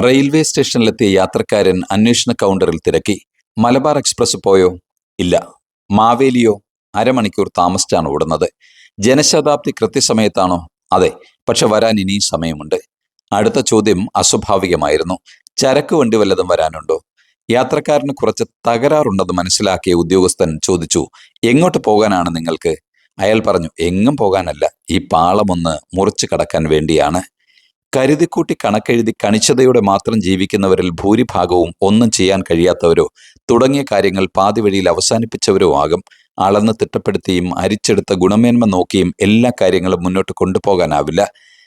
Railway സ്റ്റേഷനിലെത്തിയ യാത്രക്കാരൻ അന്വേഷണ കൗണ്ടറിൽ തിരക്കി. മലബാർ എക്സ്പ്രസ് പോയോ? ഇല്ല. മാവേലിയോ അരമണിക്കൂർ താമസിച്ചാണ് ഓടുന്നത്. ജനശതാബ്ദി കൃത്യസമയത്താണോ? അതെ പക്ഷെ വരാൻ ഇനിയും സമയമുണ്ട്. അടുത്ത ചോദ്യം അസ്വാഭാവികമായിരുന്നു. ചരക്ക് വണ്ടി വല്ലതും വരാനുണ്ടോ? യാത്രക്കാരന് കുറച്ച് തകരാറുണ്ടെന്ന് മനസ്സിലാക്കിയ ഉദ്യോഗസ്ഥൻ ചോദിച്ചു എങ്ങോട്ട് പോകാനാണ് നിങ്ങൾക്ക്? അയാൾ പറഞ്ഞു എങ്ങും പോകാനല്ല. ഈ പാളമൊന്ന് മുറിച്ചു കടക്കാൻ വേണ്ടിയാണ്. കരുതിക്കൂട്ടി കണക്കെഴുതി കണിച്ചതയോടെ മാത്രം ജീവിക്കുന്നവരിൽ ഭൂരിഭാഗവും ഒന്നും ചെയ്യാൻ കഴിയാത്തവരോ തുടങ്ങിയ കാര്യങ്ങൾ പാതിവഴിയിൽ അവസാനിപ്പിച്ചവരോ ആകും. അളന്ന് തിട്ടപ്പെടുത്തിയും അരിച്ചെടുത്ത ഗുണമേന്മ നോക്കിയും എല്ലാ കാര്യങ്ങളും മുന്നോട്ട് കൊണ്ടുപോകാനാവില്ല.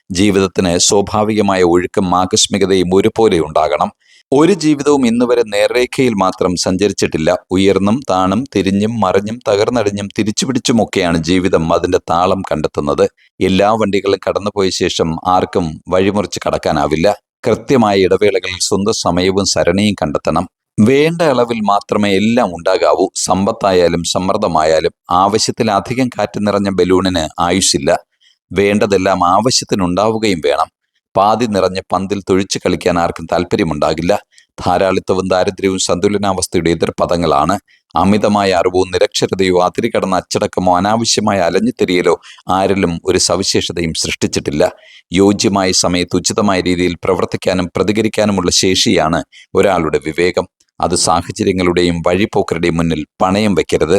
ജീവിതത്തിന് സ്വാഭാവികമായ ഒഴുക്കും ആകസ്മികതയും ഒരുപോലെ ഉണ്ടാകണം. ഒരു ജീവിതവും ഇന്നുവരെ നേർരേഖയിൽ മാത്രം സഞ്ചരിച്ചിട്ടില്ല. ഉയർന്നും താണും തിരിഞ്ഞും മറിഞ്ഞും തകർന്നടിഞ്ഞും തിരിച്ചുപിടിച്ചുമൊക്കെയാണ് ജീവിതം അതിന്റെ താളം കണ്ടെത്തുന്നത്. എല്ലാ വണ്ടികളും കടന്നുപോയ ശേഷം ആർക്കും വഴിമുറിച്ച് കടക്കാനാവില്ല. കൃത്യമായ ഇടവേളകളിൽ സ്വന്തം സമയവും സരണിയും കണ്ടെത്തണം. വേണ്ട അളവിൽ മാത്രമേ എല്ലാം ഉണ്ടാകാവൂ. സമ്പത്തായാലും സമ്മർദ്ദമായാലും ആവശ്യത്തിലധികം കാറ്റ് നിറഞ്ഞ ബലൂണിന് ആയുഷില്ല വേണ്ടതെല്ലാം ആവശ്യത്തിനുണ്ടാവുകയും വേണം. പാതി നിറഞ്ഞ പന്തിൽ തൊഴിച്ചു കളിക്കാൻ ആർക്കും താല്പര്യമുണ്ടാകില്ല. ധാരാളിത്തവും ദാരിദ്ര്യവും സന്തുലനാവസ്ഥയുടെ എതിർപദങ്ങളാണ് അമിതമായ അറിവോ നിരക്ഷരതയോ അതിരുകടന്ന അച്ചടക്കമോ അനാവശ്യമായ അലഞ്ഞുതിരിയലോ ആരിലും ഒരു സവിശേഷതയും സൃഷ്ടിച്ചിട്ടില്ല. യോജ്യമായ സമയത്ത് ഉചിതമായ രീതിയിൽ പ്രവർത്തിക്കാനും പ്രതികരിക്കാനുമുള്ള ശേഷിയാണ് ഒരാളുടെ വിവേകം. അത് സാഹചര്യങ്ങളുടെയും വഴിപോക്കരുടെയും മുന്നിൽ പണയം വയ്ക്കരുത്